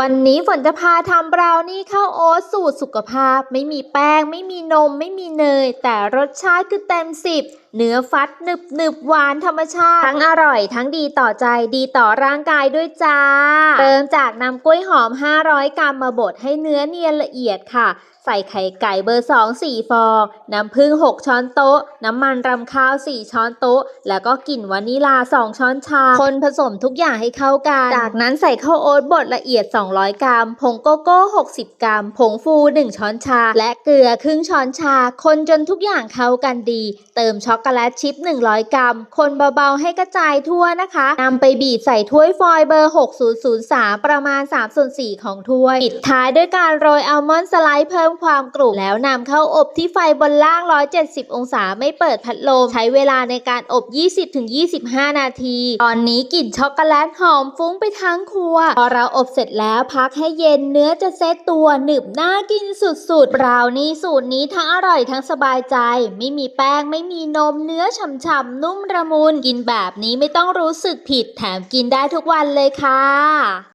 วันนี้ฝนจะพาทำบราวนี่ข้าวโอ๊ตสูตรสุขภาพ ไม่มีแป้ง ไม่มีนม ไม่มีเนย แต่รสชาติคือเต็มสิบ เนื้อฟัดหนึบหนึบหวานธรรมชาติ ทั้งอร่อยทั้งดีต่อใจดีต่อร่างกายด้วยจ้า เริ่มจากนำกล้วยหอม 500 กรัมมาบดให้เนื้อเนียนละเอียดค่ะใส่ไข่ไก่เบอร์ 2 4 ฟอง น้ำผึ้ง 6 ช้อนโต๊ะ น้ำมันรำข้าว 4 ช้อนโต๊ะ แล้วก็กลิ่นวานิลา 2 ช้อนชา คนผสมทุกอย่างให้เข้ากัน จากนั้นใส่ข้าวโอ๊ตบดละเอียด 200 กรัม ผงโกโก้ 60 กรัม ผงฟู 1 ช้อนชา และเกลือครึ่งช้อนชา คนจนทุกอย่างเข้ากันดี เติมช็อกโกแลตชิพ 100 กรัม คนเบาๆให้กระจายทั่วนะคะนำไปบีบใส่ถ้วยฟอยล์เบอร์ 6003 ประมาณ3ส่วน4ของถ้วย ปิดท้ายด้วยการโรยอัลมอนด์สไลด์เพิ่มความกรุบแล้วนำเข้าอบที่ไฟบนล่าง 170 องศาไม่เปิดพัดลม ใช้เวลาในการอบ 20-25 นาที ตอนนี้กลิ่นช็อกโกแลตหอมฟุ้งไปทั้งครัว พอเราอบเสร็จแล้วพักให้เย็นเนื้อจะเซตตัวหนึบน่ากินสุดๆบราวนี่สูตรนี้ทั้งอร่อยทั้งสบายใจ ไม่มีแป้งไม่มีนมเนื้อฉ่ำๆ นุ่มระมุน กินแบบนี้ไม่ต้องรู้สึกผิดแถมกินได้ทุกวันเลยค่ะ